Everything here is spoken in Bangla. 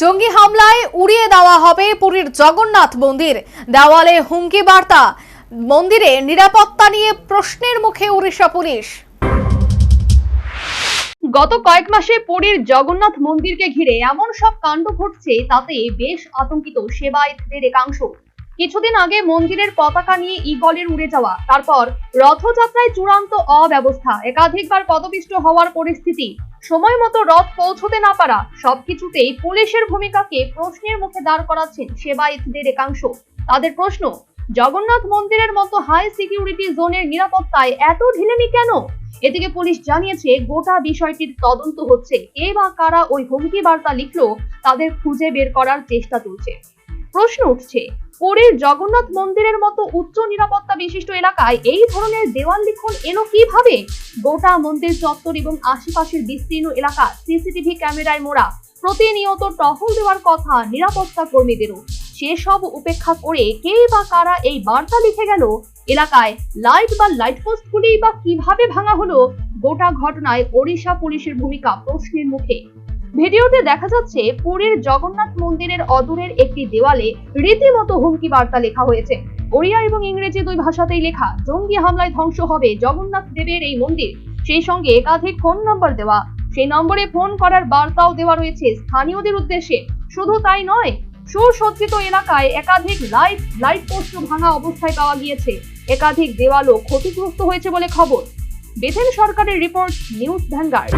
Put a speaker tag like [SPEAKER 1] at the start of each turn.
[SPEAKER 1] জঙ্গি হামলায় উড়িয়ে দেওয়া হবে পুরীর জগন্নাথ মন্দির। দেওয়ালে হুমকি বার্তা। মন্দিরে নিরাপত্তা নিয়ে প্রশ্নের মুখে উড়িষ্যা পুলিশ।
[SPEAKER 2] গত কয়েক মাসে পুরীর জগন্নাথ মন্দিরকে ঘিরে এমন সব কাণ্ড ঘটছে, তাতে বেশ আতঙ্কিত সেবায়তদের একাংশ কিছুদিন আগে মন্দিরের পতাকা নিয়ে ইগলের উড়ে যাওয়া, তারপর রথযাত্রায় চূড়ান্ত অব্যবস্থা, একাধিকবার পদপিষ্ট হওয়ার পরিস্থিতি। সময় মতো রথ পৌঁছতে না পারা সবকিছুতেই পুলিশের ভূমিকাকে প্রশ্নের মুখে দাঁড় করাচ্ছেন সেবায়তদের একাংশ। তাদের প্রশ্ন, জগন্নাথ মন্দিরের মতো হাই সিকিউরিটি জোনের নিরাপত্তায় এত ঢিলেমি কেন? এদিকে পুলিশ জানিয়েছে, গোটা বিষয়টির তদন্ত হচ্ছে। কে বা কারা ওই হুমকি বার্তা লিখলো, তাদের খুঁজে বের করার চেষ্টা চলছে। প্রশ্ন উঠছে পুরীর জগন্নাথ মন্দিরের মতো উচ্চ নিরাপত্তা বিশিষ্ট এলাকায় এই ধরনের দেওয়াল লিখন এলো কীভাবে? গোটা মন্দির চত্বর এবং আশেপাশের বিস্তীর্ণ এলাকা সিসিটিভি ক্যামেরায় মোড়া। প্রতিনিয়ত টহল দেওয়ার কথা নিরাপত্তা কর্মীদেরও। সেসব উপেক্ষা করে কে বা কারা এই বার্তা লিখে গেল? এলাকায় লাইট বা লাইট পোস্টগুলি বা কীভাবে ভাঙা হলো? গোটা ঘটনায় ওড়িশা পুলিশের ভূমিকা প্রশ্নের মুখে। ভিডিওতে দেখা যাচ্ছে পুরীর জগন্নাথ মন্দিরের অদূরের একটি দেওয়ালে রীতিমতো হুমকি বার্তা লেখা হয়েছে। ওড়িয়া এবং ইংরেজি দুই ভাষাতেই লেখা, জঙ্গি হামলায় ধ্বংস হবে জগন্নাথ দেবের এই মন্দির। সেই সঙ্গে একাধিক ফোন নম্বর দেওয়া, সেই নম্বরে ফোন করার বার্তাও দেওয়া রয়েছে স্থানীয়দের উদ্দেশ্যে। শুধু তাই নয়, সুসজ্জিত এলাকায় একাধিক লাইট লাইট পোস্ট ভাঙা অবস্থায় পাওয়া গিয়েছে। একাধিক দেওয়ালও ক্ষতিগ্রস্ত হয়েছে বলে খবর। বেথেন সরকারের রিপোর্ট, নিউজ ভ্যানগার্ড।